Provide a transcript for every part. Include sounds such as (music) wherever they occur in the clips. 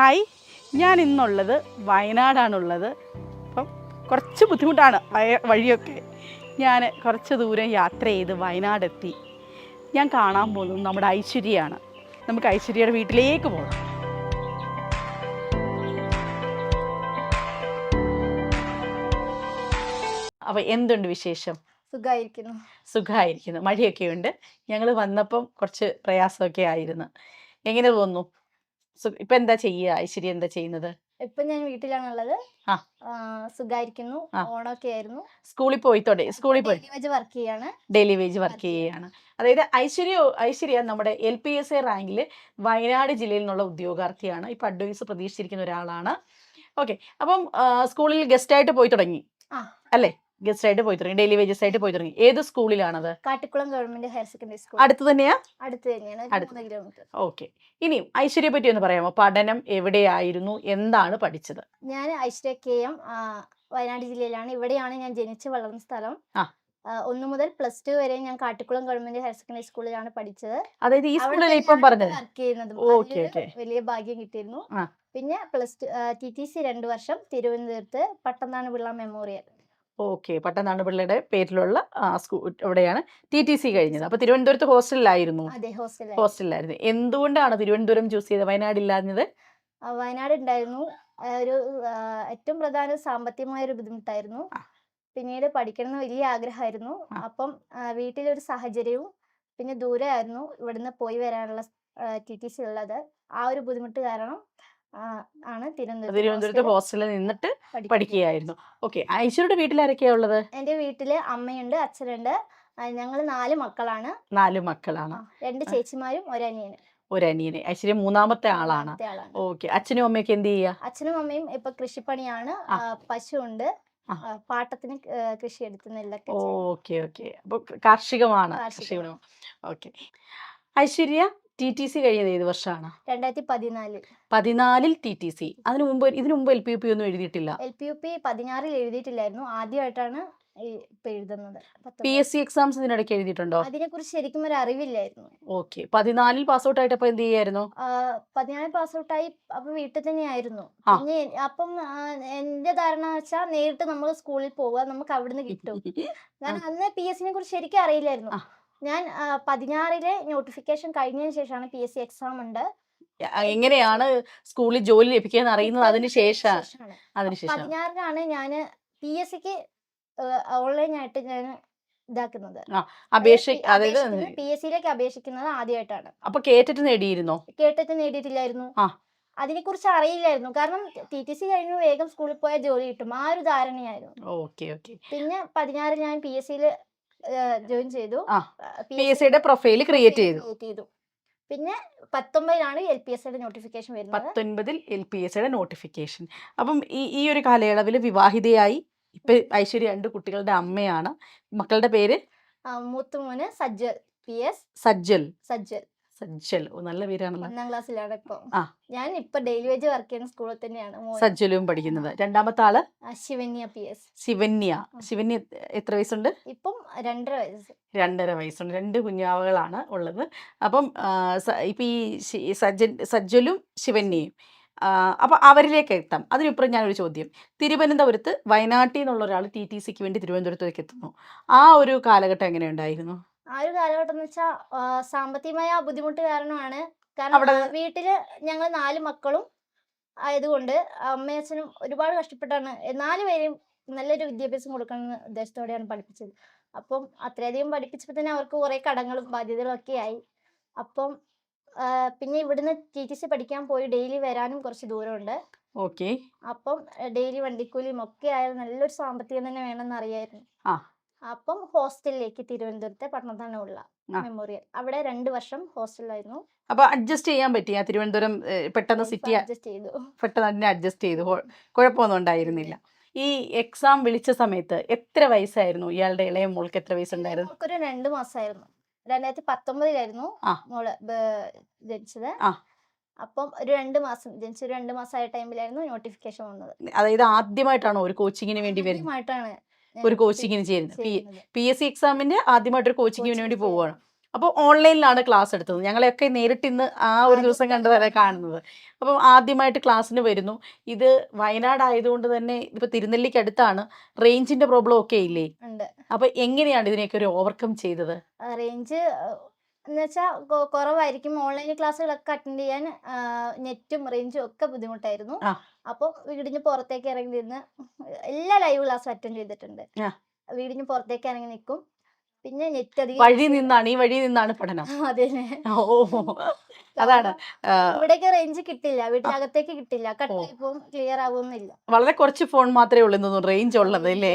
Hi ഞാൻ ഇന്നുള്ളത് വയനാടാണുള്ളത്. അപ്പം കുറച്ച് ബുദ്ധിമുട്ടാണ് വഴിയൊക്കെ. ഞാൻ കുറച്ച് ദൂരം യാത്ര ചെയ്ത് വയനാടെത്തി. ഞാൻ കാണാൻ പോകുന്നത് നമ്മുടെ ഐശ്വര്യയാണ്. നമുക്ക് ഐശ്വര്യയുടെ വീട്ടിലേക്ക് പോകാം. അപ്പോൾ എന്തുണ്ട് വിശേഷം? സുഖമായിരിക്കുന്നു സുഖമായിരിക്കുന്നു മഴയൊക്കെ ഉണ്ട് ഞങ്ങൾ വന്നപ്പം കുറച്ച് പ്രയാസമൊക്കെ ആയിരുന്നു. എങ്ങനെ തോന്നുന്നു ഇപ്പം എന്താ ചെയ്യുക? ഐശ്വര്യ എന്താ ചെയ്യുന്നത്? ഇപ്പൊ ഞാൻ വീട്ടിലാണുള്ളത്. ആ. സുഖമായിരിക്കുന്നു ഓണൊക്കെ ആയിരുന്നു. സ്കൂളിൽ പോയി തുടങ്ങി സ്കൂളിൽ പോയി. വർക്ക് ചെയ്യാണ്. ഡെയിലി വേജ് വർക്ക് ചെയ്യുകയാണ്. അതായത് ഐശ്വര്യ ഐശ്വര്യ നമ്മുടെ എൽ പി എസ് എ റാങ്കിൽ വയനാട് ജില്ലയിൽ നിന്നുള്ള ഉദ്യോഗാർത്ഥിയാണ്. ഇപ്പൊ അഡ്വൈസ് പ്രതീക്ഷിച്ചിരിക്കുന്ന ഒരാളാണ്. ഓക്കെ. അപ്പം സ്കൂളിൽ ഗസ്റ്റ് ആയിട്ട് പോയി തുടങ്ങി. ആ. അല്ലേ ഗസ്റ്റായിട്ട് പോയി തുടങ്ങി ഡെയിലി വേജസ് ആയിട്ട് പോയി തുടങ്ങി ഏത് സ്കൂളിലാണത്? Kattikkulam government higher secondary school. അടുത്ത് തന്നെയാ? അടുത്ത് തന്നെയാണ് അടുത്ത്. കിലോമീറ്റർ. ഓക്കെ. ഇനിയും ഐശ്വര്യയെ പറ്റി ഒന്ന് പറയാമോ? പഠനം എവിടെയായിരുന്നു? എന്താണ് പഠിച്ചത്? ഞാൻ ഐശ്വര്യ കെ എം വയനാട് ജില്ലയിലാണ്. ഇവിടെയാണ് ഞാൻ ജനിച്ച് വളർന്ന സ്ഥലം. ഒന്ന് മുതൽ പ്ലസ് ടു വരെ ഞാൻ കാട്ടിക്കുളം ഗവൺമെന്റ് ഹയർ സെക്കൻഡറി സ്കൂളിലാണ് പഠിച്ചത്. അതായത് ഈ സ്കൂളിൽ ഇപ്പം പറഞ്ഞത്? വർക്ക് ചെയ്യുന്നതും. വലിയ ഭാഗ്യം കിട്ടിയിരുന്നു. പിന്നെ plus two T T C രണ്ടു വർഷം തിരുവനന്തപുരത്ത് പട്ടന്താണ് പിള്ള മെമ്മോറിയൽ. ഓക്കെ. പട്ടനാട് പിള്ളയുടെ പേരിലുള്ള സ്കൂൾ എവിടെയാണ് ടി ടി സി കഴിഞ്ഞത്. അപ്പൊ തിരുവനന്തപുരത്ത് ഹോസ്റ്റലിലായിരുന്നു? അതെ ഹോസ്റ്റലിൽ ഹോസ്റ്റലിലായിരുന്നു. എന്തുകൊണ്ടാണ് തിരുവനന്തപുരം ചൂസ് ചെയ്തത്? വയനാട് ഇല്ലാഞ്ഞത്? വയനാട് ഉണ്ടായിരുന്നു ഒരു ഏറ്റവും പ്രധാന സാമ്പത്തികമായ ഒരു ബുദ്ധിമുട്ടായിരുന്നു പിന്നീട് പഠിക്കണം എന്ന് വലിയ ആഗ്രഹമായിരുന്നു. അപ്പം വീട്ടിലൊരു സാഹചര്യവും പിന്നെ ദൂരമായിരുന്നു ഇവിടുന്ന് പോയി വരാനുള്ള ടി ടി സി ഉള്ളത്. ആ ഒരു ബുദ്ധിമുട്ട് കാരണം ആണ് തിരുവനന്തപുരത്ത് തിരുവനന്തപുരത്ത് ഹോസ്റ്റലിൽ നിന്നിട്ട് പഠിക്കുകയായിരുന്നു. ഓക്കെ ഐശ്വര്യയുടെ വീട്ടിൽ ആരൊക്കെയാ ഉള്ളത്? എന്റെ വീട്ടിൽ അമ്മയുണ്ട് അച്ഛനുണ്ട് ഞങ്ങൾ നാല് മക്കളാണ്. നാല് മക്കളാണ്. രണ്ട്. ചേച്ചിമാരും ഒരനിയനും ഒരനിയനെ ഐശ്വര്യ മൂന്നാമത്തെ ആളാണ്. ഓക്കെ അച്ഛനും അമ്മയൊക്കെ എന്ത് ചെയ്യാ? അച്ഛനും അമ്മയും ഇപ്പൊ കൃഷിപ്പണിയാണ്. പശുണ്ട് പാട്ടത്തിന് കൃഷി എടുക്കുന്നില്ല. ഓക്കെ ഓക്കെ അപ്പൊ കാർഷികമാണ് കാർഷികമാണ്. Okay Aishwarya T T C കഴിഞ്ഞത് ഏത് വർഷമാണ് രണ്ടായിരത്തി പതിനാലിൽ പതിനാലിൽ ടി ടി സി അതിനു മുമ്പ് ഇതിനു മുമ്പ് എൽ പി യു പി ഒന്നും എഴുതിയിട്ടില്ല. എൽ പി യു പി പതിനാറിൽ എഴുതിയിട്ടില്ലായിരുന്നു. ആദ്യമായിട്ടാണ് എഴുതുന്നത്. പി. എസ് സി എക്സാംസ് ഇതിനിടയ്ക്ക് എഴുതിയിട്ടുണ്ടോ? അതിനെക്കുറിച്ച് ശരിക്കും ഒരു അറിവില്ലായിരുന്നു. ഓക്കെ പതിനാലിൽ പാസ് ഔട്ട് ആയിട്ട് അപ്പൊ എന്ത് ചെയ്യായിരുന്നു? പതിനാലിൽ പാസ് പാസ് ഔട്ടായി അപ്പൊ വീട്ടിൽ തന്നെയായിരുന്നു. പിന്നെ അപ്പം എന്റെ ധാരണ വെച്ചാൽ നേരിട്ട് നമ്മൾ സ്കൂളിൽ പോവുക നമുക്ക് അവിടുന്ന് കിട്ടും. (laughs) കാരണം അന്ന് പി എസ് സിനെ കുറിച്ച് ശരിക്കും അറിയില്ലായിരുന്നു. ഞാൻ പതിനാറിലെ നോട്ടിഫിക്കേഷൻ കഴിഞ്ഞതിന് ശേഷമാണ് പി എസ് സി എക്സാം ഉണ്ട്. എങ്ങനെയാണ് സ്കൂളിൽ ജോലി ലഭിക്കുക അറിയുന്നത് അതിന് ശേഷം? ശേഷമാണ്. അതിനുശേഷം പതിനാറിനാണ് ഞാൻ പി എസ് സിക്ക് ഓൺലൈൻ ആയിട്ട് ഞാൻ ഇതാക്കുന്നത്. അപേക്ഷ അതായത് പി എസ് സിയിലേക്ക് അപേക്ഷിക്കുന്നത് ആദ്യമായിട്ടാണ്. അപ്പൊ കേട്ടിട്ട് നേടിയിരുന്നോ? കേട്ടിട്ട് നേടിയിട്ടില്ലായിരുന്നു. അതിനെ കുറിച്ച് അറിയില്ലായിരുന്നു. കാരണം ടി ടി സി കഴിഞ്ഞ് വേഗം സ്കൂളിൽ പോയാൽ ജോലി കിട്ടും. ആ ഒരു ധാരണയായിരുന്നു. പിന്നെ പതിനാറിൽ ഞാൻ പി എസ് സിയിൽ ജോയിൻ ചെയ്തു. പി എസ് സിയുടെ പ്രൊഫൈൽ ക്രിയേറ്റ് ചെയ്തു. പിന്നെ പത്തൊമ്പതിലാണ് എൽ പി എസ് സിയുടെ നോട്ടിഫിക്കേഷൻ വരുന്നത്. പത്തൊൻപതിൽ എൽ പി എസ് സിയുടെ നോട്ടിഫിക്കേഷൻ അപ്പം ഈ ഈ ഒരു കാലയളവിൽ വിവാഹിതയായി. ഇപ്പൊ ഐശ്വര്യ രണ്ട് കുട്ടികളുടെ അമ്മയാണ്. മക്കളുടെ പേര്? മൂത്തുമോന് മൂത്ത സജ്ജൽ. P S സജ്ജൽ. സജ്ജൽ. സജ്ജൽ. നല്ല പേരാണല്ലോ. ഒന്നാം ക്ലാസ്സിലാണ് ഇപ്പൊ ആ. ഞാൻ ഇപ്പൊ ഡെയിലി വേജ് വർക്ക് ചെയ്യുന്ന സ്കൂളിൽ തന്നെയാണ് മോൻ. സജ്ജലും പഠിക്കുന്നത്. രണ്ടാമത്തെ ആൾ? ആ, ശിവന്യ പി എസ്. ശിവന്യ. ശിവന്യ എത്ര വയസ്സുണ്ട്? ഇപ്പം രണ്ടര വയസ്സ്. രണ്ടര വയസ്സുണ്ട്. രണ്ട് കുഞ്ഞാവകളാണ് ഉള്ളത്. അപ്പം ആ, സ- ഇപ്പൊ ഈ ശി- സജ്ജൻ സജ്ജലും ശിവന്യയും. ആ, അപ്പൊ അവരിലേക്ക് എത്താം. അതിനിപ്പുറം ഞാനൊരു ചോദ്യം. തിരുവനന്തപുരത്ത് വയനാട്ടിൽ നിന്നുള്ള ഒരാൾ ടി ടി സിക്ക് വേണ്ടി തിരുവനന്തപുരത്തേക്ക് എത്തുന്നു. ആ ഒരു കാലഘട്ടം എങ്ങനെ ഉണ്ടായിരുന്നു ആ ഒരു കാലഘട്ടം എന്ന് വെച്ചാൽ സാമ്പത്തികമായ ബുദ്ധിമുട്ട് കാരണമാണ്. കാരണം വീട്ടിൽ ഞങ്ങൾ നാല് മക്കളും ആയതുകൊണ്ട് അമ്മയച്ഛനും ഒരുപാട് കഷ്ടപ്പെട്ടാണ്. നാല് പേരെയും നല്ലൊരു വിദ്യാഭ്യാസം കൊടുക്കണം എന്ന ഉദ്ദേശത്തോടെയാണ് പഠിപ്പിച്ചത്. അപ്പം അത്രയധികം പഠിപ്പിച്ചപ്പോൾ തന്നെ അവർക്ക് കുറേ കടങ്ങളും ബാധ്യതകളും ഒക്കെ ആയി. അപ്പം പിന്നെ ഇവിടുന്ന് ടി ടി സി പഠിക്കാൻ പോയി ഡെയിലി വരാനും കുറച്ച് ദൂരമുണ്ട്. ഓക്കെ. അപ്പം ഡെയിലി വണ്ടിക്കൂലിയും ഒക്കെ ആയാലും നല്ലൊരു സാമ്പത്തികം തന്നെ വേണമെന്ന് അറിയായിരുന്നു. അപ്പം ഹോസ്റ്റലിലേക്ക് തിരുവനന്തപുരത്തെ പട്ടണത്താനുള്ള ആ. മെമ്മോറിയൽ. അവിടെ രണ്ട് വർഷം ഹോസ്റ്റലായിരുന്നു അപ്പൊ അഡ്ജസ്റ്റ് ചെയ്യാൻ പറ്റിയ തിരുവനന്തപുരം പെട്ടെന്ന് സിറ്റി അഡ്ജസ്റ്റ് ചെയ്തു. പെട്ടെന്ന് അഡ്ജസ്റ്റ് ചെയ്തു. കുഴപ്പമൊന്നും ഉണ്ടായിരുന്നില്ല. ഈ എക്സാം വിളിച്ച സമയത്ത് എത്ര വയസ്സായിരുന്നു? ഇയാളുടെ ഇളയ മോൾക്ക് എത്ര വയസ്സുണ്ടായിരുന്നു? ഒരു രണ്ട് മാസമായിരുന്നു രണ്ടായിരത്തി പത്തൊമ്പതിലായിരുന്നു. മോൾ ജനിച്ചത്. അപ്പം ഒരു രണ്ട് മാസം ജനിച്ച രണ്ട് മാസമായ ടൈമിലായിരുന്നു നോട്ടിഫിക്കേഷൻ വന്നത്. അതായത് ആദ്യമായിട്ടാണോ ഒരു കോച്ചിങ്ങിന് വേണ്ടി ആദ്യമായിട്ടാണ്. ഒരു കോച്ചിങ്ങിന് ചേരുന്നത് പി ചെയ്യുന്നത്. പി എസ് സി എക്സാമിന്റെ ആദ്യമായിട്ട് ഒരു കോച്ചിങ്ങിന് വേണ്ടി പോവുകയാണ് അപ്പോൾ ഓൺലൈനിലാണ് ക്ലാസ് എടുത്തത്. ഞങ്ങളെയൊക്കെ നേരിട്ട് ഇന്ന് ആ ഒരു ദിവസം കണ്ടതല്ല കാണുന്നത്. അപ്പം ആദ്യമായിട്ട് ക്ലാസ്സിന് വരുന്നു. ഇത് വയനാട് ആയതുകൊണ്ട് തന്നെ ഇപ്പൊ തിരുനെല്ലിക്ക് അടുത്താണ് റേഞ്ചിന്റെ പ്രോബ്ലം ഒക്കെ ഇല്ലേ? അപ്പൊ എങ്ങനെയാണ് ഇതിനെയൊക്കെ ഒരു ഓവർകം ചെയ്തത്? റേഞ്ച് എന്ന് വെച്ചാൽ കുറവായിരിക്കും. ഓൺലൈൻ ക്ലാസ്സുകളൊക്കെ അറ്റൻഡ് ചെയ്യാൻ നെറ്റും റേഞ്ചും ഒക്കെ ബുദ്ധിമുട്ടായിരുന്നു. അപ്പൊ അപ്പോൾ വീടിന് പുറത്തേക്ക് ഇറങ്ങി നിന്ന് എല്ലാ ലൈവ് ക്ലാസ്സും അറ്റൻഡ് ചെയ്തിട്ടുണ്ട്. വീടിന് പുറത്തേക്ക് ഇറങ്ങി നിൽക്കും പിന്നെ നെറ്റ് അധികം വഴി നിന്നാണ് ഈ വഴി നിന്നാണ് പഠനം. (laughs) അതെ അതാണ് ഇവിടേക്ക് റേഞ്ച് കിട്ടില്ല. വീട്ടിനകത്തേക്ക് കിട്ടില്ല. കട്ടായി പോകും ക്ലിയർ ആവുന്നില്ല. വളരെ കുറച്ച് ഫോൺ മാത്രമേ ഉള്ളൂ എന്ന് റേഞ്ച് ഉള്ളത് അല്ലേ?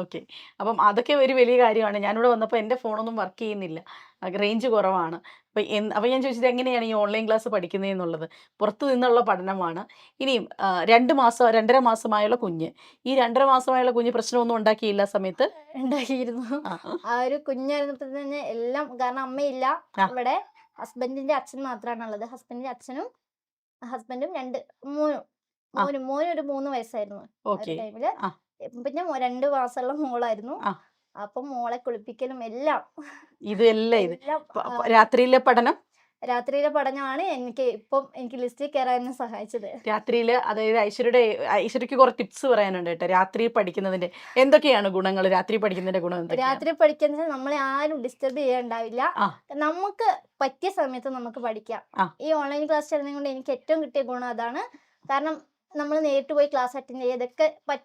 ഓക്കെ അപ്പം അതൊക്കെ ഒരു വലിയ കാര്യമാണ്. ഞാനിവിടെ വന്നപ്പോൾ എന്റെ ഫോണൊന്നും വർക്ക് ചെയ്യുന്നില്ല. റേഞ്ച് കുറവാണ്. അപ്പം എന്ത് അപ്പം ഞാൻ ചോദിച്ചത് എങ്ങനെയാണ് ഈ ഓൺലൈൻ ക്ലാസ് പഠിക്കുന്നതെന്നുള്ളത്? പുറത്തു നിന്നുള്ള പഠനമാണ്. ഇനിയും രണ്ട് മാസം രണ്ടര മാസമായുള്ള കുഞ്ഞ്. ഈ രണ്ടര മാസമായുള്ള കുഞ്ഞ് പ്രശ്നമൊന്നും ഉണ്ടാക്കിയില്ല സമയത്ത്? ഉണ്ടാക്കിയിരുന്നു. ആ, ഒരു കുഞ്ഞായിരുന്നപ്പോൾ തന്നെ എല്ലാം കാരണം അമ്മയില്ല. അവിടെ ഇവിടെ ഹസ്ബൻഡിന്റെ അച്ഛൻ മാത്രമാണ് ഉള്ളത് ഹസ്ബൻഡിന്റെ അച്ഛനും ഹസ്ബൻഡും രണ്ട് മോനും. ആ. മോനും ഒരു മൂന്ന് വയസ്സായിരുന്നു ടൈമിൽ പിന്നെ രണ്ട് മാസമുള്ള മോളായിരുന്നു. അപ്പം മോളെ കുളിപ്പിക്കലും എല്ലാം. ഇതെല്ലാം ഇത് രാത്രിയിലെ പഠനം? രാത്രിയിലെ പഠനമാണ്. എനിക്ക് ഇപ്പം എനിക്ക് ലിസ്റ്റിൽ കയറാൻ സഹായിച്ചത്. രാത്രിയിൽ അതായത് ഐശ്വര്യയുടെ ഐശ്വര്യക്ക് കുറച്ച് ടിപ്സ് പറയാനുണ്ട് കേട്ടോ. രാത്രി പഠിക്കുന്നതിന്റെ എന്തൊക്കെയാണ് ഗുണങ്ങൾ രാത്രി പഠിക്കുന്നതിന്റെ ഗുണം രാത്രി പഠിക്കുന്നത് നമ്മളെ ആരും ഡിസ്റ്റർബ് ചെയ്യാണ്ടാവില്ല. നമുക്ക് പറ്റിയ സമയത്ത് നമുക്ക് പഠിക്കാം. ഈ ഓൺലൈൻ ക്ലാസ് ചേർന്നത് കൊണ്ട് എനിക്ക് ഏറ്റവും കിട്ടിയ ഗുണം അതാണ്. കാരണം നമ്മൾ നേരിട്ട് പോയി ക്ലാസ് അറ്റൻഡ് പറ്റ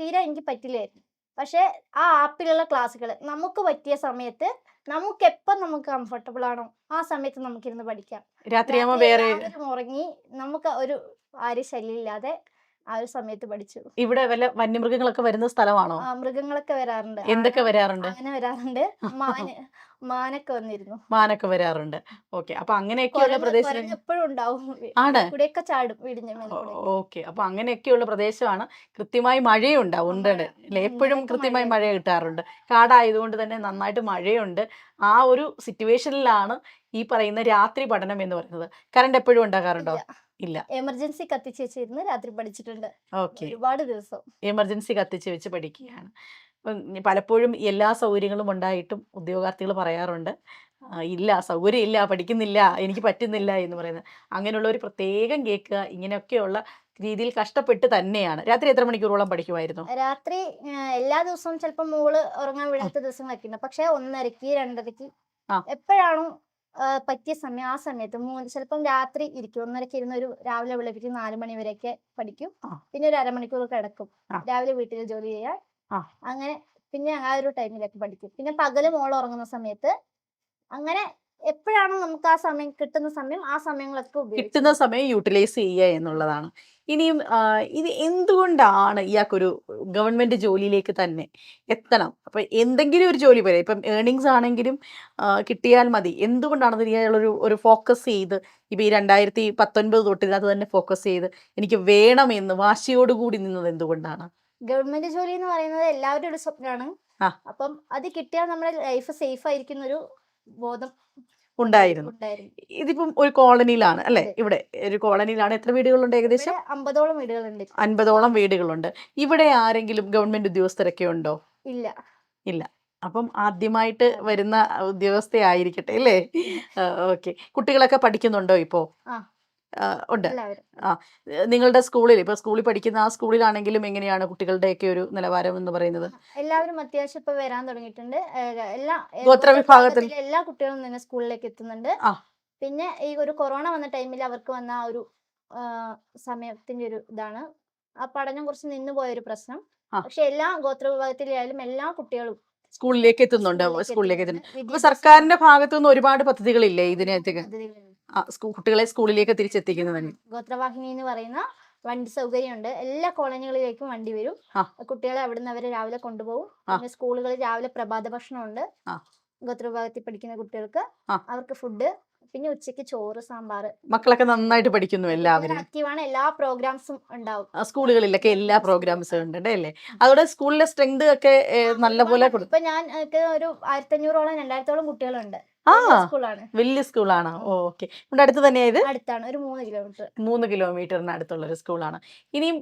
തീരെ എനിക്ക് പറ്റില്ലായിരുന്നു. പക്ഷേ ആ ആപ്പിലുള്ള ക്ലാസ്സുകൾ നമുക്ക് പറ്റിയ സമയത്ത് നമുക്ക് എപ്പം നമുക്ക് കംഫർട്ടബിൾ ആണോ ആ സമയത്ത് നമുക്കിരുന്ന് പഠിക്കാം. രാത്രിയാകുമ്പോൾ രാത്രി ഉറങ്ങി നമുക്ക് ഒരു ആര് ശല്യമില്ലാതെ ആ ഒരു സമയത്ത് പഠിച്ചു. ഇവിടെ വല്ല വന്യമൃഗങ്ങളൊക്കെ വരുന്ന സ്ഥലമാണോ? ആ, മൃഗങ്ങളൊക്കെ വരാറുണ്ട്. എന്തൊക്കെ വരാറുണ്ട്? അങ്ങനെ വരാറുണ്ട്. മാന് മാനൊക്കെ വന്നിരുന്നു. മാനൊക്കെ വരാറുണ്ട്. ഓക്കെ. അപ്പൊ അങ്ങനെയൊക്കെയുള്ള പ്രദേശം എപ്പോഴും ഉണ്ടാവും. ആണ്? കൂടെയൊക്കെ ചാടും വീടിന്റെ മേലെ കൂടെ. ഓക്കെ. അപ്പൊ അങ്ങനെയൊക്കെയുള്ള പ്രദേശമാണ്. കൃത്യമായി മഴയുണ്ടാവും ഉണ്ട്. മഴ. അല്ലേ? എപ്പോഴും ഞങ്ങൾക്ക് കൃത്യമായി മഴ. കിട്ടാറുണ്ട്. കാടായതുകൊണ്ട് തന്നെ നന്നായിട്ട് മഴയുണ്ട്. ആ ഒരു സിറ്റുവേഷനിലാണ് ഈ പറയുന്ന രാത്രി പഠനം എന്ന് പറയുന്നത്. കറണ്ട് എപ്പോഴും ഉണ്ടാകാറുണ്ടോ? ഇല്ല. ഇല്ല. എമർജൻസി കത്തിച്ച് വെച്ചിരുന്ന് രാത്രി പഠിച്ചിട്ടുണ്ട്. ഓക്കെ. ഒരുപാട് ദിവസം. എമർജൻസി കത്തിച്ച് വെച്ച് പഠിക്കുകയാണ്. പലപ്പോഴും എല്ലാ സൗകര്യങ്ങളും ഉണ്ടായിട്ടും ഉദ്യോഗാർത്ഥികൾ പറയാറുണ്ട്. ഇല്ല സൗകര്യം ഇല്ല പഠിക്കുന്നില്ല എനിക്ക് പറ്റുന്നില്ല എന്ന് പറയുന്നത്. അങ്ങനെയുള്ള ഒരു പ്രത്യേകം കേൾക്കുക ഇങ്ങനെയൊക്കെയുള്ള രീതിയിൽ കഷ്ടപ്പെട്ട് തന്നെയാണ്. രാത്രി എത്ര മണിക്കൂറോളം പഠിക്കുമായിരുന്നു? രാത്രി എല്ലാ ദിവസവും ചിലപ്പോൾ മോൾ ഉറങ്ങാൻ വിടാത്ത ദിവസങ്ങളൊക്കെ ഉണ്ട് പക്ഷെ ഒന്നരക്ക് രണ്ടരക്ക്. എപ്പോഴാണോ പറ്റിയ സമയം ആ സമയത്ത് മൂന്ന് ചിലപ്പം രാത്രി ഇരിക്കും. ഒന്നരക്ക് ഇരുന്ന് ഒരു രാവിലെ വിളിപ്പിച്ച് നാല് മണി വരെയൊക്കെ പഠിക്കും. പിന്നെ ഒരു അരമണിക്കൂർ കിടക്കും. രാവിലെ വീട്ടിൽ ജോലി ചെയ്യാൻ. അങ്ങനെ പിന്നെ ആ ഒരു ടൈമിലൊക്കെ പഠിക്കും. പിന്നെ പകൽ മോൾ ഉറങ്ങുന്ന സമയത്ത് അങ്ങനെ എപ്പോഴാണോ നമുക്ക് ആ സമയം കിട്ടുന്ന സമയം ആ സമയങ്ങളൊക്കെ കിട്ടുന്ന സമയം യൂട്ടിലൈസ് ചെയ്യുക എന്നുള്ളതാണ്. ഇനിയും ഇത് എന്തുകൊണ്ടാണ് ഇയാൾക്കൊരു ഗവൺമെന്റ് ജോലിയിലേക്ക് തന്നെ എത്തണം? അപ്പൊ എന്തെങ്കിലും ഒരു ജോലി വരെ ഇപ്പം ഏർണിങ്സ് ആണെങ്കിലും കിട്ടിയാൽ മതി. എന്തുകൊണ്ടാണ് ഇയാളൊരു ഒരു ഫോക്കസ് ചെയ്ത് ഇപ്പൊ ഈ രണ്ടായിരത്തി പത്തൊൻപത് തൊട്ട് ഇതിനകത്ത് തന്നെ ഫോക്കസ് ചെയ്ത് എനിക്ക് വേണമെന്ന് വാശിയോടുകൂടി നിന്നത് എന്തുകൊണ്ടാണ്? ഗവൺമെന്റ് ജോലി എന്ന് പറയുന്നത് എല്ലാവരുടെ ഒരു സ്വപ്നമാണ്. അപ്പം അത് കിട്ടിയാൽ നമ്മുടെ ലൈഫ് സേഫ് ആയിരിക്കുന്ന ഒരു ബോധം. ഉണ്ടായിരുന്നു. ഇതിപ്പം ഒരു കോളനിയിലാണ് അല്ലെ? ഇവിടെ ഒരു കോളനിയിലാണ്. എത്ര വീടുകളുണ്ട് ഏകദേശം? അമ്പതോളം വീടുകളുണ്ട്. അൻപതോളം വീടുകളുണ്ട്. ഇവിടെ ആരെങ്കിലും ഗവൺമെന്റ് ഉദ്യോഗസ്ഥരൊക്കെ ഉണ്ടോ? ഇല്ല. ഇല്ല. അപ്പം ആദ്യമായിട്ട് വരുന്ന ഉദ്യോഗസ്ഥയായിരിക്കട്ടെ അല്ലേ? ഓക്കെ. കുട്ടികളൊക്കെ പഠിക്കുന്നുണ്ടോ ഇപ്പോ? ആ. ആ, ഉണ്ട് ഏഹ് നിങ്ങളുടെ സ്കൂളിൽ ഇപ്പൊ സ്കൂളിൽ പഠിക്കുന്ന ആ സ്കൂളിലാണെങ്കിലും എങ്ങനെയാണ് കുട്ടികളുടെയൊക്കെ ഒരു നിലവാരം എന്ന് പറയുന്നത്? എല്ലാവരും അത്യാവശ്യം ഇപ്പൊ വരാൻ തുടങ്ങിയിട്ടുണ്ട്. എല്ലാ ഗോത്ര വിഭാഗത്തിൽ? എല്ലാ കുട്ടികളും തന്നെ സ്കൂളിലേക്ക് എത്തുന്നുണ്ട്. പിന്നെ ഈ ഒരു കൊറോണ വന്ന ടൈമിൽ അവർക്ക് വന്ന ആ ഒരു സമയത്തിന്റെ ഒരു ഇതാണ്. ആ പഠനം കുറച്ച് നിന്നു പോയൊരു പ്രശ്നം. പക്ഷെ എല്ലാ ഗോത്ര വിഭാഗത്തിലായാലും എല്ലാ കുട്ടികളും സ്കൂളിലേക്ക് എത്തുന്നുണ്ട്. സ്കൂളിലേക്ക്. എത്തുന്നുണ്ട്. സർക്കാരിന്റെ ഭാഗത്തുനിന്ന് ഒരുപാട് പദ്ധതികളില്ലേ ഇതിനകത്തേക്ക്? പദ്ധതികളുണ്ട്. ആ, സ്കൂ- കുട്ടികളെ സ്കൂളിലേക്ക് തിരിച്ചെത്തിക്കുന്നതിന് ഗോത്രവാഹിനി എന്ന് പറയുന്ന വണ്ടി സൗകര്യമുണ്ട്. എല്ലാ കോളനികളിലേക്കും വണ്ടി വരും. കുട്ടികളെ അവിടുന്ന് അവരെ രാവിലെ കൊണ്ടുപോകും. പിന്നെ സ്കൂളുകളിൽ രാവിലെ പ്രഭാത ഭക്ഷണമുണ്ട്. ഗോത്രവിഭാഗത്തിൽ പഠിക്കുന്ന കുട്ടികൾക്ക് അവർക്ക് ഫുഡ് പിന്നെ ഉച്ചയ്ക്ക് ചോറ് സാമ്പാർ. മക്കളൊക്കെ നന്നായിട്ട് പഠിക്കുന്നു എല്ലാവരും. ആക്റ്റീവാണ് എല്ലാ പ്രോഗ്രാംസും ഉണ്ടാവും. സ്കൂളുകളിലൊക്കെ എല്ലാ പ്രോഗ്രാംസും ഉണ്ട് അല്ലേ? അതോടെ സ്കൂളിലെ സ്ട്രെങ്ത് ഒക്കെ നല്ല പോലെ ഇപ്പൊ ഞാൻ ഒരു ആയിരത്തി അഞ്ഞൂറോളം രണ്ടായിരത്തോളം കുട്ടികളുണ്ട്. ആ സ്കൂളാണ്. വലിയ സ്കൂളാണ്. ഓക്കെ. ഇവിടെ അടുത്ത് തന്നെയാ ഇത്? അടുത്താണ്. ഒരു മൂന്ന് കിലോമീറ്റർ. മൂന്ന് കിലോമീറ്ററിന് അടുത്തുള്ള ഒരു സ്കൂളാണ്. ഇനിയും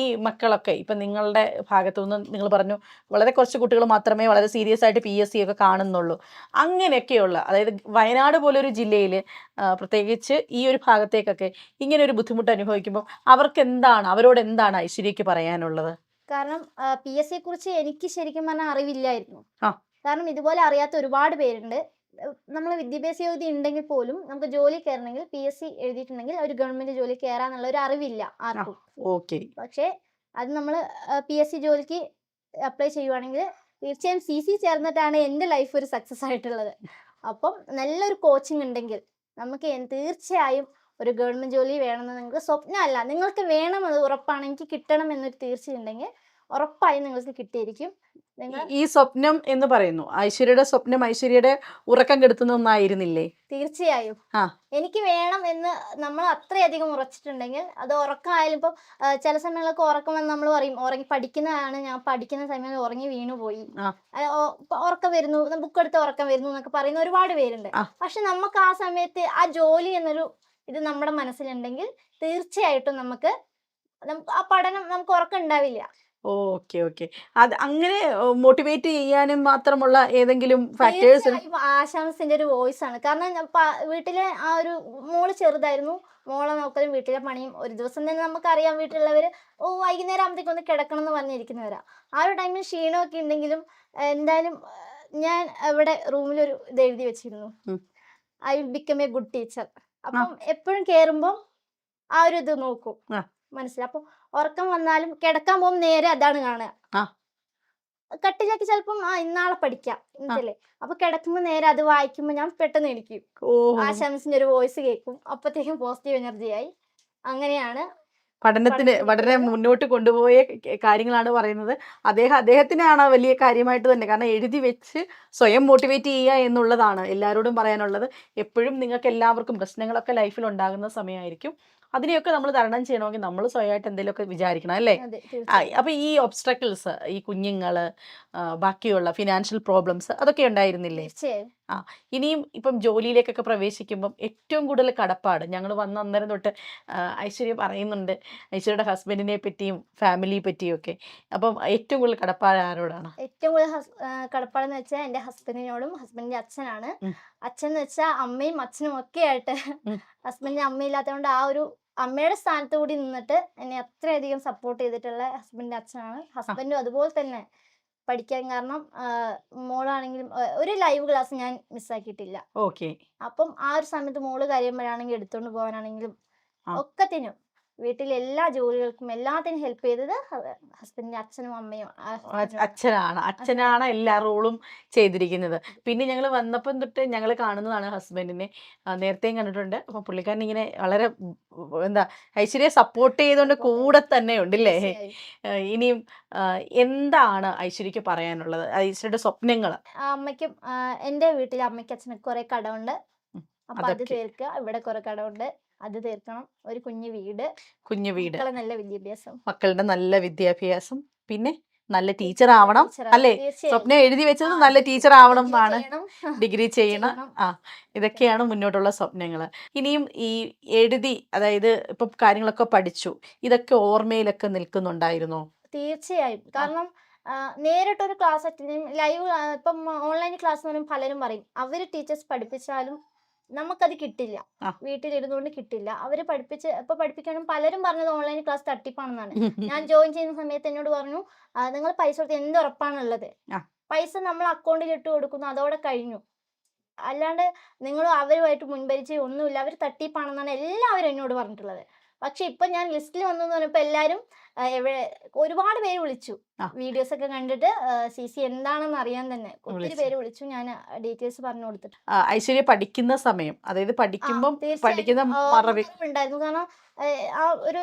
ഈ മക്കളൊക്കെ ഇപ്പൊ നിങ്ങളുടെ ഭാഗത്തു നിന്ന് നിങ്ങൾ പറഞ്ഞു വളരെ കുറച്ച് കുട്ടികൾ മാത്രമേ വളരെ സീരിയസ് ആയിട്ട് പി എസ് സി ഒക്കെ കാണുന്നുള്ളൂ. അങ്ങനെയൊക്കെയുള്ള അതായത് വയനാട് പോലൊരു ജില്ലയിൽ പ്രത്യേകിച്ച് ഈ ഒരു ഭാഗത്തേക്കൊക്കെ ഇങ്ങനെ ഒരു ബുദ്ധിമുട്ട് അനുഭവിക്കുമ്പോൾ അവർക്ക് എന്താണ് അവരോട് എന്താണ് ഐശ്വര്യക്ക് പറയാനുള്ളത്? കാരണം പി എസ് സിയെ കുറിച്ച് എനിക്ക് ശരിക്കും പറഞ്ഞാൽ അറിവില്ലായിരുന്നു. കാരണം ഇതുപോലെ അറിയാത്ത ഒരുപാട് പേരുണ്ട്. നമ്മൾ വിദ്യാഭ്യാസ യോഗ്യത ഉണ്ടെങ്കിൽ പോലും നമുക്ക് ജോലി കയറണമെങ്കിൽ പി എസ് സി എഴുതിയിട്ടുണ്ടെങ്കിൽ ഒരു ഗവൺമെന്റ് ജോലി കയറാന്നുള്ള ഒരു അറിവില്ല ആർക്കും. ഓക്കെ. പക്ഷേ അത് നമ്മൾ പി എസ് സി ജോലിക്ക് അപ്ലൈ ചെയ്യുവാണെങ്കിൽ തീർച്ചയായും സി സി ചേർന്നിട്ടാണ് എന്റെ ലൈഫ് ഒരു സക്സസ് ആയിട്ടുള്ളത്. അപ്പം നല്ലൊരു കോച്ചിങ് ഉണ്ടെങ്കിൽ നമുക്ക് തീർച്ചയായും ഒരു ഗവൺമെന്റ് ജോലി വേണമെന്ന് നിങ്ങൾക്ക് സ്വപ്നമല്ല. നിങ്ങൾക്ക് വേണമെന്ന് ഉറപ്പാണ്. എനിക്ക് കിട്ടണം എന്നൊരു തീർച്ചയുണ്ടെങ്കിൽ ഉറപ്പായും നിങ്ങൾക്ക് കിട്ടിയിരിക്കും. നിങ്ങൾ ഈ സ്വപ്നം എന്ന് പറയുന്നു. ഐശ്വര്യയുടെ സ്വപ്നം ഐശ്വര്യയുടെ ഉറക്കം കെടുത്തുന്ന ഒന്നായിരുന്നില്ലേ? തീർച്ചയായും. എനിക്ക് വേണം എന്ന് നമ്മൾ അത്രയധികം ഉറച്ചിട്ടുണ്ടെങ്കിൽ അത് ഉറക്കമായാലും ഇപ്പം ചില സമയങ്ങളൊക്കെ ഉറക്കം വന്ന് നമ്മൾ പറയും ഉറങ്ങി പഠിക്കുന്നതാണ് ഞാൻ പഠിക്കുന്ന സമയത്ത് ഉറങ്ങി വീണുപോയി ഉറക്കം വരുന്നു ബുക്ക് എടുത്ത് ഉറക്കം വരുന്നു എന്നൊക്കെ പറയുന്ന ഒരുപാട് പേരുണ്ട്. പക്ഷെ നമുക്ക് ആ സമയത്ത് ആ ജോലി എന്നൊരു ഇത് നമ്മുടെ മനസ്സിലുണ്ടെങ്കിൽ തീർച്ചയായിട്ടും നമുക്ക് ആ പഠനം നമുക്ക് ഉറക്കം ഉണ്ടാവില്ല. Okay okay. അത് അങ്ങനെ മോട്ടിവേറ്റ് ചെയ്യാനും മാത്രമുള്ള ഏതെങ്കിലും ഫാക്ടേഴ്സ് തീർച്ചയായും. ആശാൻസിന്റെ ഒരു വോയിസ് ആണ്. കാരണം ഞാൻ പ- വീട്ടിലെ ആ ഒരു മോൾ ചെറുതായിരുന്നു. മോളെ നോക്കലും വീട്ടിലെ പണിയും ഒരു ദിവസം തന്നെ നമുക്കറിയാം വീട്ടിലുള്ളവര് ഓ വൈകുന്നേരം ആകുമ്പോഴത്തേക്ക് ഒന്ന് കിടക്കണം എന്ന് പറഞ്ഞിരിക്കുന്നവരാ. ആ ഒരു ടൈമിൽ ക്ഷീണമൊക്കെ ഉണ്ടെങ്കിലും ഏഹ്, എന്തായാലും ഏഹ്, ഞാൻ അവിടെ റൂമിലൊരു ഇത് എഴുതി വെച്ചിരുന്നു. ഉം. I will become a good teacher അപ്പം എപ്പോഴും കേറുമ്പോൾ ആ ഒരു ഇത് നോക്കും. ആ. മനസ്സിലായി അപ്പൊ ഉറക്കം വന്നാലും കിടക്കാൻ പോകുമ്പോൾ നേരെ അതാണ് കാണുക. കട്ടിലൊക്കെ ചിലപ്പം ആ ഇന്നാളെ പഠിക്കാം. എന്നല്ലേ അപ്പൊ കിടക്കുമ്പോ നേരെ അത് വായിക്കുമ്പോ ഞാൻ പെട്ടെന്ന് എണിക്കും. ആശംസിന്റെ ഒരു വോയിസ് കേൾക്കും. അപ്പത്തേക്കും പോസിറ്റീവ് എനർജി ആയി. അങ്ങനെയാണ് പഠനത്തിന് പഠനത്തിന് വളരെ മുന്നോട്ട് കൊണ്ടുപോയ കാര്യങ്ങളാണ് പറയുന്നത്. അദ്ദേഹം അദ്ദേഹത്തിനാണ് വലിയ കാര്യമായിട്ട് തന്നെ. കാരണം എഴുതി വെച്ച് സ്വയം മോട്ടിവേറ്റ് ചെയ്യുക എന്നുള്ളതാണ് എല്ലാവരോടും പറയാനുള്ളത്. എപ്പോഴും നിങ്ങൾക്ക് എല്ലാവർക്കും പ്രശ്നങ്ങളൊക്കെ ലൈഫിൽ ഉണ്ടാകുന്ന സമയമായിരിക്കും. അതിനെയൊക്കെ നമ്മൾ തരണം ചെയ്യണമെങ്കിൽ നമ്മൾ സ്വയമായിട്ട് എന്തെങ്കിലുമൊക്കെ വിചാരിക്കണം അല്ലേ? അപ്പൊ ഈ ഒബ്സ്ട്രക്കിൾസ് ഈ കുഞ്ഞുങ്ങൾ ബാക്കിയുള്ള ഫിനാൻഷ്യൽ പ്രോബ്ലംസ് അതൊക്കെ ഉണ്ടായിരുന്നില്ലേ? ആ ഇനിയും ഇപ്പം ജോലിയിലേക്കൊക്കെ പ്രവേശിക്കുമ്പം ഏറ്റവും കൂടുതൽ കടപ്പാട് ഞങ്ങൾ വന്ന അന്നേരം തൊട്ട് ഐശ്വര്യ പറയുന്നുണ്ട് ഐശ്വര്യയുടെ ഹസ്ബൻഡിനെ പറ്റിയും ഫാമിലിയെ പറ്റിയും ഒക്കെ. അപ്പം ഏറ്റവും കൂടുതൽ കടപ്പാട് ആരോടാണ്? ഏറ്റവും കൂടുതൽ കടപ്പാടെന്ന് വെച്ചാൽ എന്റെ ഹസ്ബൻഡിനോടും ഹസ്ബൻഡിന്റെ അച്ഛനാണ്. അച്ഛൻ എന്ന് വെച്ചാൽ അമ്മയും അച്ഛനും ഒക്കെ ആയിട്ട്. ഹസ്ബൻഡിന് അമ്മയില്ലാത്തതുകൊണ്ട് ആ ഒരു അമ്മയുടെ സ്ഥാനത്ത് കൂടി നിന്നിട്ട് എന്നെ അത്രയധികം സപ്പോർട്ട് ചെയ്തിട്ടുള്ള ഹസ്ബൻഡിന്റെ അച്ഛനാണ്. ഹസ്ബൻഡും അതുപോലെ തന്നെ പഠിക്കാൻ കാരണം മോളാണെങ്കിലും ഒരു ലൈവ് ക്ലാസ് ഞാൻ മിസ്സാക്കിയിട്ടില്ല ഓക്കെ. അപ്പം ആ ഒരു സമയത്ത് മോൾ കരയുമ്പോഴാണെങ്കിൽ എടുത്തോണ്ട് പോകാനാണെങ്കിലും. ഒക്കത്തിനും വീട്ടിലെ എല്ലാ ജോലികൾക്കും എല്ലാത്തിനും ഹെൽപ്പ് ചെയ്തത് ഹസ്ബൻഡിന്റെ അച്ഛനും അമ്മയും. അച്ഛനാണ്. അച്ഛനാണ് എല്ലാ റോളും ചെയ്തിരിക്കുന്നത്. പിന്നെ ഞങ്ങൾ വന്നപ്പം തൊട്ട് ഞങ്ങൾ കാണുന്നതാണ് ഹസ്ബൻഡിനെ നേരത്തെയും കണ്ടിട്ടുണ്ട്. അപ്പം പുള്ളിക്കാരൻ ഇങ്ങനെ വളരെ എന്താ ഐശ്വര്യ സപ്പോർട്ട് ചെയ്തുകൊണ്ട് കൂടെ തന്നെ ഉണ്ടല്ലേ? ഇനിയും എന്താണ് ഐശ്വര്യക്ക് പറയാനുള്ളത്? ഐശ്വര്യയുടെ സ്വപ്നങ്ങൾ അമ്മയ്ക്കും എന്റെ എന്റെ വീട്ടിലെ അമ്മയ്ക്ക് അച്ഛനൊക്കെ കുറെ കടമുണ്ട്. അപ്പൊ അത്. തീർക്കുക. ഇവിടെ കുറെ കടമുണ്ട്. അത് തീർക്കണം. ഒരു കുഞ്ഞു വീട്. കുഞ്ഞു വീട്. മക്കളെ നല്ല വിദ്യാഭ്യാസം. മക്കളുടെ നല്ല വിദ്യാഭ്യാസം. പിന്നെ നല്ല ടീച്ചർ ആവണം അല്ലെ? സ്വപ്നം എഴുതി വെച്ചത് നല്ല ടീച്ചർ ആവണം എന്നാണ്. ഡിഗ്രി (laughs) ചെയ്യണം. ആ ഇതൊക്കെയാണ് മുന്നോട്ടുള്ള സ്വപ്നങ്ങൾ. ഇനിയും ഈ എഴുതി അതായത് ഇപ്പൊ കാര്യങ്ങളൊക്കെ പഠിച്ചു. ഇതൊക്കെ ഓർമ്മയിലൊക്കെ നിൽക്കുന്നുണ്ടായിരുന്നോ? തീർച്ചയായും. കാരണം നേരിട്ടൊരു ക്ലാസ് അറ്റൻഡ് ലൈവ് ഇപ്പം ഓൺലൈൻ ക്ലാസ് എന്ന് പറയുമ്പോൾ പലരും പറയും അവർ ടീച്ചേഴ്സ് പഠിപ്പിച്ചാലും നമുക്കത് കിട്ടില്ല. വീട്ടിലിരുന്നുകൊണ്ട് കിട്ടില്ല. അവർ പഠിപ്പിച്ച് ഇപ്പൊ പഠിപ്പിക്കാനും പലരും പറഞ്ഞത് ഓൺലൈൻ ക്ലാസ് തട്ടിപ്പാണെന്നാണ്. ഞാൻ ജോയിൻ ചെയ്യുന്ന സമയത്ത് എന്നോട് പറഞ്ഞു നിങ്ങൾ പൈസ കൊടുത്ത് എന്ത് ഉറപ്പാണുള്ളത്. പൈസ നമ്മൾ അക്കൗണ്ടിൽ ഇട്ട് കൊടുക്കുന്നു അതോടെ കഴിഞ്ഞു. അല്ലാണ്ട് നിങ്ങൾ അവരുമായിട്ട് മുൻപരിചയം ഒന്നുമില്ല. അവർ തട്ടിപ്പാണെന്നാണ് എല്ലാവരും എന്നോട് പറഞ്ഞിട്ടുള്ളത്. പക്ഷെ ഇപ്പൊ ഞാൻ ലിസ്റ്റിൽ വന്നു എന്ന് പറഞ്ഞപ്പോ എല്ലാരും എവിടെ ഒരുപാട് പേര് വിളിച്ചു. വീഡിയോസ് ഒക്കെ കണ്ടിട്ട് സി സി എന്താണെന്ന് അറിയാൻ തന്നെ. ഒത്തിരി പേര് വിളിച്ചു. ഞാൻ ഡീറ്റെയിൽസ് പറഞ്ഞു കൊടുത്തിട്ട്. ഐശ്വര്യ പഠിക്കുന്ന സമയം അതായത് പഠിക്കുമ്പോൾ പഠിക്കുന്ന ഉണ്ടായിരുന്നു. കാരണം ആ ഒരു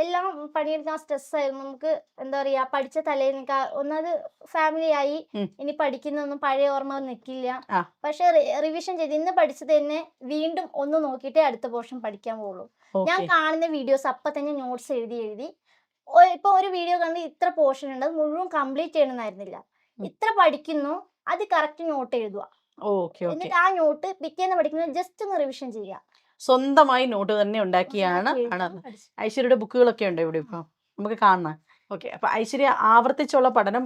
എല്ലാം പണിയെടുക്കാൻ സ്ട്രെസ് ആയിരുന്നു നമുക്ക് എന്താ പറയാ പഠിച്ച തലയിൽ നിൽക്കാ ഒന്നത് ഫാമിലി ആയി. ഇനി പഠിക്കുന്നൊന്നും പഴയ ഓർമ്മ നിൽക്കില്ല. പക്ഷെ റിവിഷൻ ചെയ്ത് ഇന്ന് പഠിച്ചത് തന്നെ വീണ്ടും ഒന്ന് നോക്കിയിട്ടേ അടുത്ത പോർഷൻ പഠിക്കാൻ പോകുള്ളൂ ഞാൻ കാണുന്ന വീഡിയോസ് അപ്പൊ തന്നെ നോട്ട്സ് എഴുതി എഴുതി. ഇപ്പൊ ഒരു വീഡിയോ കണ്ട് ഇത്ര പോർഷൻ ഉണ്ട്. അത് മുഴുവൻ കംപ്ലീറ്റ് ചെയ്യണമെന്നായിരുന്നില്ല. ഇത്ര പഠിക്കുന്നു അത് കറക്റ്റ് നോട്ട് എഴുതുക. എന്നിട്ട് ആ നോട്ട് പിറ്റേന്ന് പഠിക്കുന്നത് ജസ്റ്റ് ഒന്ന് റിവിഷൻ ചെയ്യുക. സ്വന്തമായി നോട്ട് തന്നെ ഉണ്ടാക്കിയാണ് കാണുന്നത് ഐശ്വര്യയുടെ ബുക്കുകളൊക്കെ ഉണ്ട് ഇവിടെ ഇപ്പം? നമുക്ക് കാണണം ഓക്കെ. അപ്പൊ ഐശ്വര്യ ആവർത്തിച്ചുള്ള പഠനം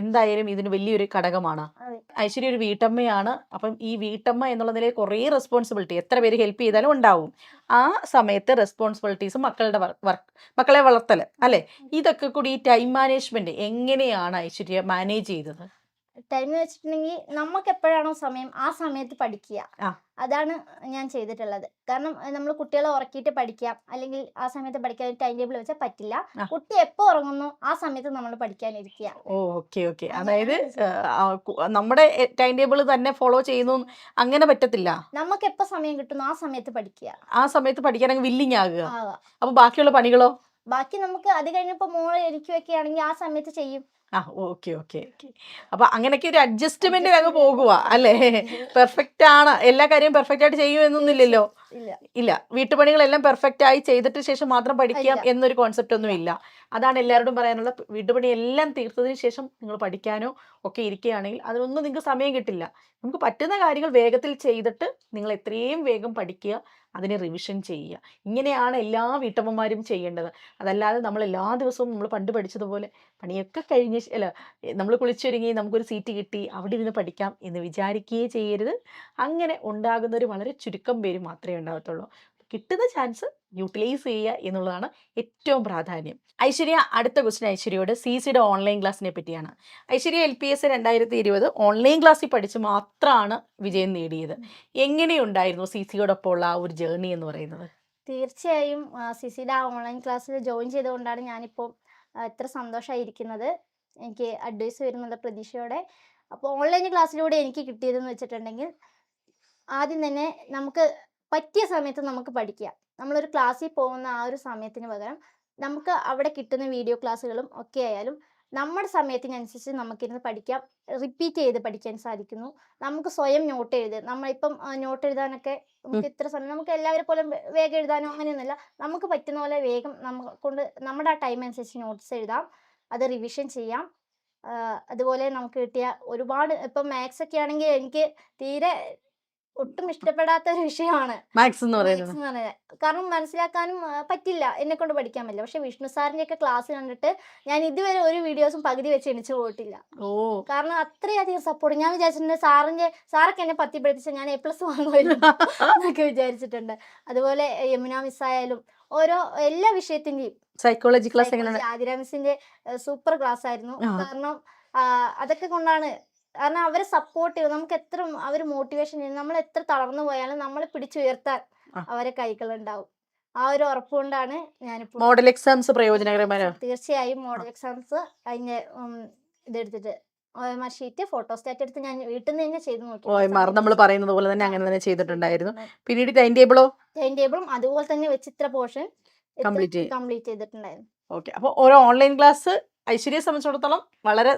എന്തായാലും ഇതിന് വലിയൊരു ഘടകമാണ്. ഐശ്വര്യ ഒരു വീട്ടമ്മയാണ്. അപ്പം ഈ വീട്ടമ്മ എന്നുള്ള നിലയിൽ കുറേ റെസ്പോൺസിബിലിറ്റി എത്ര പേര് ഹെൽപ്പ് ചെയ്താലും ഉണ്ടാവും. ആ സമയത്ത് റെസ്പോൺസിബിലിറ്റീസ് മക്കളുടെ വർക്ക് മക്കളെ വളർത്തൽ അല്ലെ? ഇതൊക്കെ കൂടി ഈ ടൈം മാനേജ്മെന്റ് എങ്ങനെയാണ് ഐശ്വര്യ മാനേജ് ചെയ്തത്? ടൈം വെച്ചിട്ടുണ്ടെങ്കിൽ നമുക്ക് എപ്പോഴാണോ സമയം? ആ സമയത്ത് പഠിക്കുക. അതാണ് ഞാൻ ചെയ്തിട്ടുള്ളത്. കാരണം നമ്മൾ കുട്ടികളെ ഉറക്കിയിട്ട് പഠിക്കാം അല്ലെങ്കിൽ ആ സമയത്ത് പഠിക്കാൻ ടൈം ടേബിൾ വെച്ചാൽ പറ്റില്ല. കുട്ടി എപ്പോ ഉറങ്ങുന്നു? ആ സമയത്ത് നമ്മൾ പഠിക്കാനിരിക്കുക. Okay okay. അതായത് നമ്മുടെ ടൈം ടേബിൾ തന്നെ ഫോളോ ചെയ്യുന്നു. അങ്ങനെ പറ്റത്തില്ല. നമുക്ക് എപ്പോ സമയം കിട്ടുന്നു? ആ സമയത്ത് പഠിക്കുക. ആ സമയത്ത് പഠിക്കാനെങ്കിൽ വില്ലിങ് ആകുക. അപ്പൊ ബാക്കിയുള്ള പണികളോ? ബാക്കി നമുക്ക് അത് കഴിഞ്ഞപ്പോ മോൾ ഇരിക്കുകയൊക്കെ ആണെങ്കിൽ ആ സമയത്ത് ചെയ്യും. ആ ഓക്കെ ഓക്കെ ഓക്കെ. അപ്പൊ അങ്ങനെയൊക്കെ ഒരു അഡ്ജസ്റ്റ്മെന്റ് അങ്ങ് പോകുക അല്ലേ? (laughs) പെർഫെക്റ്റ് ആണ്. എല്ലാ കാര്യവും പെർഫെക്റ്റ് ആയിട്ട് ചെയ്യുമെന്നൊന്നുമില്ലല്ലോ? ഇല്ല. ഇല്ല. വീട്ടുപണികളെല്ലാം പെർഫെക്റ്റ് ആയി ചെയ്തിട്ട് ശേഷം മാത്രം പഠിക്കാം എന്നൊരു കോൺസെപ്റ്റ് ഒന്നും ഇല്ല അതാണ് എല്ലാവരോടും പറയാനുള്ള വീട്ടുപണി എല്ലാം തീർത്തതിന് ശേഷം നിങ്ങൾ പഠിക്കാനോ ഒക്കെ ഇരിക്കുകയാണെങ്കിൽ അതിനൊന്നും നിങ്ങൾക്ക് സമയം കിട്ടില്ല. നമുക്ക് പറ്റുന്ന കാര്യങ്ങൾ വേഗത്തിൽ ചെയ്തിട്ട് നിങ്ങൾ എത്രയും വേഗം പഠിക്കുക. അതിനെ റിവിഷൻ ചെയ്യുക. ഇങ്ങനെയാണ് എല്ലാ വീട്ടമ്മമാരും ചെയ്യേണ്ടത്. അതല്ലാതെ നമ്മൾ എല്ലാ ദിവസവും നമ്മൾ പണ്ട് പഠിച്ചതുപോലെ പണിയൊക്കെ കഴിഞ്ഞ് അല്ല നമ്മൾ കുളിച്ചൊരുങ്ങി നമുക്കൊരു സീറ്റ് കിട്ടി അവിടെ ഇരുന്ന് പഠിക്കാം എന്ന് വിചാരിക്കുകയേ ചെയ്യരുത്. അങ്ങനെ ഉണ്ടാകുന്നൊരു വളരെ ചുരുക്കം പേര് മാത്രമേ ഉണ്ടാകത്തുള്ളൂ. കിട്ടുന്ന ചാൻസ് യൂട്ടിലൈസ് ചെയ്യുക എന്നുള്ളതാണ് ഏറ്റവും പ്രാധാന്യം. ഐശ്വര്യ അടുത്ത ക്വസ്റ്റ്യൻ ഐശ്വര്യയോട് സി സിയുടെ ഓൺലൈൻ ക്ലാസ്സിനെ പറ്റിയാണ്. ഐശ്വര്യ എൽ പി എസ് രണ്ടായിരത്തി ഇരുപത് ഓൺലൈൻ ക്ലാസ്സിൽ പഠിച്ച് മാത്രമാണ് വിജയം നേടിയത്. എങ്ങനെയുണ്ടായിരുന്നു സി സിയോടൊപ്പം ഉള്ള ആ ഒരു ജേർണി എന്ന് പറയുന്നത്? തീർച്ചയായും സി സിയുടെ ആ ഓൺലൈൻ ക്ലാസ്സിൽ ജോയിൻ ചെയ്തുകൊണ്ടാണ് ഞാനിപ്പോൾ എത്ര സന്തോഷമായിരിക്കുന്നത് എനിക്ക് അഡ്വൈസ് വരുന്നുള്ള പ്രതീക്ഷയോടെ. അപ്പോൾ ഓൺലൈൻ ക്ലാസ്സിലൂടെ എനിക്ക് കിട്ടിയതെന്ന് വെച്ചിട്ടുണ്ടെങ്കിൽ ആദ്യം തന്നെ നമുക്ക് പറ്റിയ സമയത്ത് നമുക്ക് പഠിക്കാം നമ്മളൊരു ക്ലാസ്സിൽ പോകുന്ന ആ ഒരു സമയത്തിന് പകരം നമുക്ക് അവിടെ കിട്ടുന്ന വീഡിയോ ക്ലാസ്സുകളും ഒക്കെ ആയാലും നമ്മുടെ സമയത്തിനനുസരിച്ച് നമുക്കിരുന്ന് പഠിക്കാം. റിപ്പീറ്റ് ചെയ്ത് പഠിക്കാൻ സാധിക്കുന്നു. നമുക്ക് സ്വയം നോട്ട് എഴുത് നമ്മളിപ്പം നോട്ട് എഴുതാനൊക്കെ നമുക്ക് ഇത്ര സമയം നമുക്ക് എല്ലാവരെ പോലും വേഗം എഴുതാനോ അങ്ങനെയൊന്നുമില്ല. നമുക്ക് പറ്റുന്ന പോലെ വേഗം നമ്മ കൊണ്ട് നമ്മുടെ ആ ടൈം അനുസരിച്ച് നോട്ട്സ് എഴുതാം. അത് റിവിഷൻ ചെയ്യാം. അതുപോലെ നമുക്ക് കിട്ടിയ ഒരുപാട് ഇപ്പം മാത്സ് ഒക്കെ ആണെങ്കിൽ എനിക്ക് തീരെ ഒട്ടും ഇഷ്ടപ്പെടാത്ത ഒരു വിഷയമാണ്. മാത്സ് എന്ന് പറയുന്നത്. കാരണം മനസ്സിലാക്കാനും ആ, പറ്റില്ല. എന്നെ കൊണ്ട് പഠിക്കാൻ പറ്റില്ല. പക്ഷെ വിഷ്ണു സാറിന്റെ ഒക്കെ ക്ലാസ് കണ്ടിട്ട് ഞാൻ ഇതുവരെ ഒരു വീഡിയോസും പകുതി വെച്ച് എണിച്ചു പോയിട്ടില്ല. ഓ. കാരണം അത്രയധികം സപ്പോർട്ട് ഞാൻ വിചാരിച്ചിട്ടുണ്ട് സാറിന്റെ സാറൊക്കെ എന്നെ പത്തി പഠിപ്പിച്ച ഞാൻ എ പ്ലസ് വാങ്ങുമായിരുന്നു (laughs) എന്നൊക്കെ വിചാരിച്ചിട്ടുണ്ട്. അതുപോലെ യമുന മിസ്സായാലും ഓരോ എല്ലാ വിഷയത്തിന്റെയും സൈക്കോളജി ക്ലാസ് എങ്ങനെയാണ്? ആതിര മിസ്സിന്റെ സൂപ്പർ ക്ലാസ് ആയിരുന്നു. ആ. കാരണം ആ, അതൊക്കെ കൊണ്ടാണ് കാരണം അവരെ സപ്പോർട്ട് ചെയ്യും നമുക്ക് എത്ര അവർ മോട്ടിവേഷൻ ചെയ്യും നമ്മൾ എത്ര തളർന്നു പോയാലും നമ്മൾ പിടിച്ചുയർത്താൻ ഉയർത്താൻ അവരെ കൈകളുണ്ടാവും. ആ ഒരു ഉറപ്പുകൊണ്ടാണ് ഞാൻ മോഡൽ എക്സാംസ് പ്രയോജനകരമാണ് തീർച്ചയായും മോഡൽ എക്സാംസ് അതിന്റെ ഇതെടുത്തിട്ട് ഷീറ്റ് ഫോട്ടോസ്റ്റാറ്റ് എടുത്ത് ഞാൻ വീട്ടിൽ നിന്ന് തന്നെ ചെയ്ത് നോക്കി. നമ്മൾ പറയുന്നത് പോലെ തന്നെ അങ്ങനെ തന്നെ ചെയ്തിട്ടുണ്ടായിരുന്നു. പിന്നീട് ടൈം ടേബിളോ ടൈം ടേബിളും അതുപോലെ തന്നെ വെച്ചിത്ര പോർഷൻ കംപ്ലീറ്റ് കംപ്ലീറ്റ് ചെയ്തിട്ടുണ്ടായിരുന്നു. ഓക്കെ അപ്പോൾ ഓരോ ഓൺലൈൻ ക്ലാസ് ഐശ്വര്യയെ സംബന്ധിച്ചിടത്തോളം വളരെ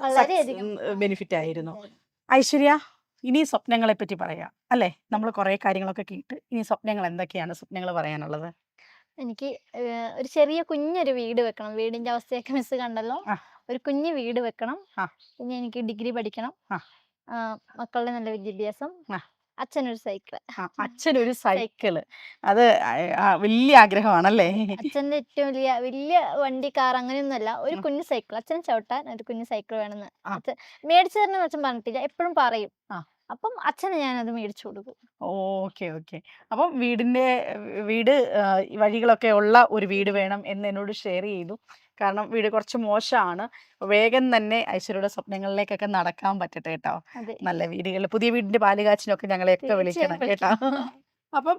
ബെനിഫിറ്റ് ആയിരുന്നു. ഐശ്വര്യ ഇനി സ്വപ്നങ്ങളെ പറ്റി പറയാം അല്ലേ? നമ്മൾ കുറെ കാര്യങ്ങളൊക്കെ കേട്ട് ഇനി സ്വപ്നങ്ങൾ എന്തൊക്കെയാണ് സ്വപ്നങ്ങൾ പറയാനുള്ളത്? എനിക്ക് ഒരു ചെറിയ കുഞ്ഞൊരു വീട് വെക്കണം. വീടിന്റെ അവസ്ഥയൊക്കെ മിസ് കണ്ടല്ലോ. ഒരു കുഞ്ഞു വീട് വെക്കണം. പിന്നെ എനിക്ക് ഡിഗ്രി പഠിക്കണം. മക്കളുടെ നല്ല വിദ്യാഭ്യാസം. അച്ഛനൊരു സൈക്കിൾ ആ, അച്ഛനൊരു സൈക്കിൾ. അത് വലിയ ആഗ്രഹമാണല്ലേ? അച്ഛന്റെ ഏറ്റവും വലിയ വലിയ വണ്ടി കാർ അങ്ങനെയൊന്നുമല്ല. ഒരു കുഞ്ഞു സൈക്കിൾ അച്ഛൻ ചവിട്ടാൻ ഒരു കുഞ്ഞു സൈക്കിൾ വേണമെന്ന്. അച്ഛൻ മേടിച്ചു തരണം അച്ഛൻ പറഞ്ഞിട്ടില്ല. എപ്പോഴും പറയും. അപ്പം അച്ഛന് ഞാനത് മേടിച്ചു കൊടുക്കും. Okay okay. അപ്പം വീടിന്റെ വീട് വഴികളൊക്കെ ഉള്ള ഒരു വീട് വേണം എന്ന് എന്നോട് ഷെയർ ചെയ്തു. കാരണം വീട് കുറച്ച് മോശമാണ് വേഗം തന്നെ ഐശ്വര്യയുടെ സ്വപ്നങ്ങളിലേക്കൊക്കെ നടക്കാൻ പറ്റട്ടെ കേട്ടോ. നല്ല വീടുകളിൽ പുതിയ വീടിന്റെ പാലുകാച്ചിനൊക്കെ ഞങ്ങളെയൊക്കെ വിളിക്കണം കേട്ടോ. അപ്പം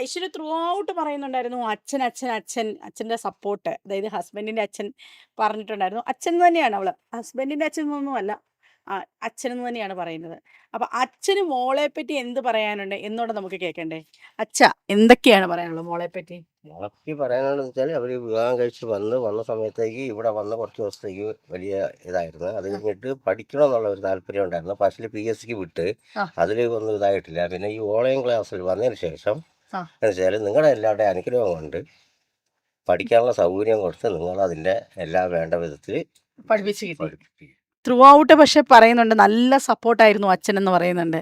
ഐശ്വര്യ ത്രൂ ഔട്ട് പറയുന്നുണ്ടായിരുന്നു അച്ഛൻ അച്ഛൻ അച്ഛൻ അച്ഛന്റെ സപ്പോർട്ട് അതായത് ഹസ്ബൻഡിന്റെ അച്ഛൻ പറഞ്ഞിട്ടുണ്ടായിരുന്നു. അച്ഛൻ തന്നെയാണ് അവൾ. ഹസ്ബൻഡിന്റെ അച്ഛൻ എന്നൊന്നുമല്ല എന്ന് തന്നെയാണ് പറയുന്നത്. അപ്പൊ അച്ഛന് മോളെ പറ്റി എന്ത് പറയാനുണ്ട്? എന്നോട് നമുക്ക് കേൾക്കണ്ടേ അച്ഛ എന്തൊക്കെയാണ് പറയാനുള്ളത് മോളെ പറ്റി മോളെപ്പറ്റി പറയാനുള്ളത് വെച്ചാൽ അവർ വിവാഹം കഴിച്ച് വന്ന് വന്ന സമയത്തേക്ക് ഇവിടെ വന്ന് കുറച്ച് ദിവസത്തേക്ക് വലിയ ഇതായിരുന്നു. അത് കഴിഞ്ഞിട്ട് പഠിക്കണം എന്നുള്ള ഒരു താല്പര്യം ഉണ്ടായിരുന്നു. പക്ഷേ പി എസ് സിക്ക് വിട്ട്. അതിൽ ഒന്നും ഇതായിട്ടില്ല. പിന്നെ ഈ ഓൺലൈൻ ക്ലാസ്സിൽ വന്നതിന് ശേഷം ആ. എന്ന് വെച്ചാൽ നിങ്ങളുടെ എല്ലാവരുടെയും അനുഗ്രഹം കൊണ്ട് പഠിക്കാനുള്ള സൗകര്യം കൊടുത്ത് നിങ്ങൾ അതിന്റെ എല്ലാ വേണ്ട വിധത്തിൽ പഠിപ്പിച്ചു പഠിപ്പിക്കും ത്രൂ ഔട്ട് പക്ഷെ പറയുന്നുണ്ട് നല്ല സപ്പോർട്ടായിരുന്നു അച്ഛൻ എന്ന് പറയുന്നുണ്ട്.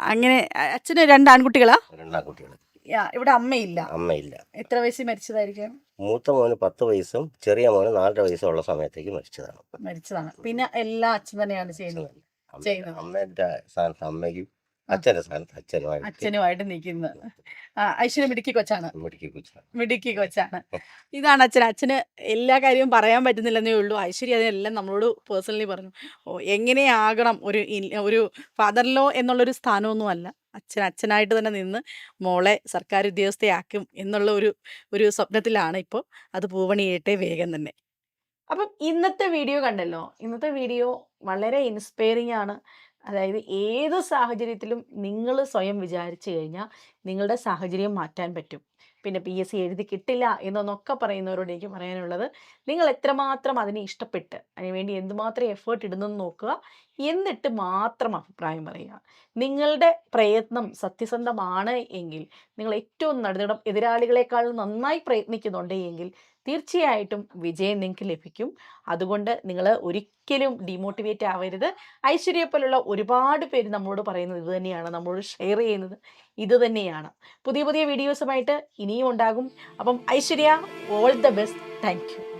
അങ്ങനെ അച്ഛന് രണ്ട് ആൺകുട്ടികളാ? ഇവിടെ അമ്മയില്ല. അമ്മയില്ല. എത്ര വയസ്സിൽ മരിച്ചതായിരിക്കും? മൂത്ത മോന് പത്ത് വയസ്സും ചെറിയ മോന് നാലര വയസ്സും ഉള്ള സമയത്തേക്ക് മരിച്ചതാണ്. മരിച്ചതാണ്. പിന്നെ എല്ലാ അച്ഛൻ തന്നെയാണ് ചെയ്യുന്നത്. അമ്മേന്റെ സ്ഥാനത്ത് അമ്മയ്ക്കും അച്ഛന്റെ അച്ഛനുമായിട്ട്. അച്ഛനുമായിട്ട് നിൽക്കുന്നത് ആ, ഐശ്വര്യ മിടുക്കി കൊച്ചാണ്. മിടുക്കി കൊച്ചാണ്. ഇതാണ് അച്ഛൻ. അച്ഛന് എല്ലാ കാര്യവും പറയാൻ പറ്റുന്നില്ലെന്നേ ഉള്ളൂ. ഐശ്വര്യ അതിനെല്ലാം നമ്മളോട് പേഴ്സണലി പറഞ്ഞു. ഓ എങ്ങനെയാകണം ഒരു ഒരു ഫാദർ ലോ എന്നുള്ളൊരു സ്ഥാനമൊന്നും അല്ല അച്ഛൻ അച്ഛനായിട്ട് തന്നെ നിന്ന് മോളെ സർക്കാർ ഉദ്യോഗസ്ഥയാക്കും എന്നുള്ള ഒരു ഒരു സ്വപ്നത്തിലാണ് ഇപ്പോൾ അത് പൂവണിയേട്ടെ വേഗം തന്നെ. അപ്പം ഇന്നത്തെ വീഡിയോ കണ്ടല്ലോ? ഇന്നത്തെ വീഡിയോ വളരെ ഇൻസ്പയറിംഗ് ആണ്. അതായത് ഏത് സാഹചര്യത്തിലും നിങ്ങൾ സ്വയം വിചാരിച്ചു കഴിഞ്ഞാൽ നിങ്ങളുടെ സാഹചര്യം മാറ്റാൻ പറ്റും. പിന്നെ പി എസ് സി എഴുതി കിട്ടില്ല എന്നൊന്നൊക്കെ പറയുന്നവരോട് എനിക്ക് പറയാനുള്ളത് നിങ്ങൾ എത്രമാത്രം അതിനെ ഇഷ്ടപ്പെട്ട് അതിനുവേണ്ടി എന്തുമാത്രം എഫേർട്ട് ഇടുന്നെന്ന് നോക്കുക. എന്നിട്ട് മാത്രം അഭിപ്രായം പറയുക. നിങ്ങളുടെ പ്രയത്നം സത്യസന്ധമാണ് എങ്കിൽ നിങ്ങൾ ഏറ്റവും നടുന്നിടം എതിരാളികളെക്കാൾ നന്നായി പ്രയത്നിക്കുന്നുണ്ട് എങ്കിൽ തീർച്ചയായിട്ടും വിജയം നിങ്ങൾക്ക് ലഭിക്കും. അതുകൊണ്ട് നിങ്ങൾ ഒരിക്കലും ഡിമോട്ടിവേറ്റ് ആവരുത്. ഐശ്വര്യ പോലുള്ള ഒരുപാട് പേര് നമ്മളോട് പറയുന്നത് ഇത് തന്നെയാണ്. നമ്മളോട് ഷെയർ ചെയ്യുന്നത് ഇത് തന്നെയാണ്. പുതിയ പുതിയ വീഡിയോസുമായിട്ട് ഇനിയും ഉണ്ടാകും. അപ്പം Aishwarya all the best thank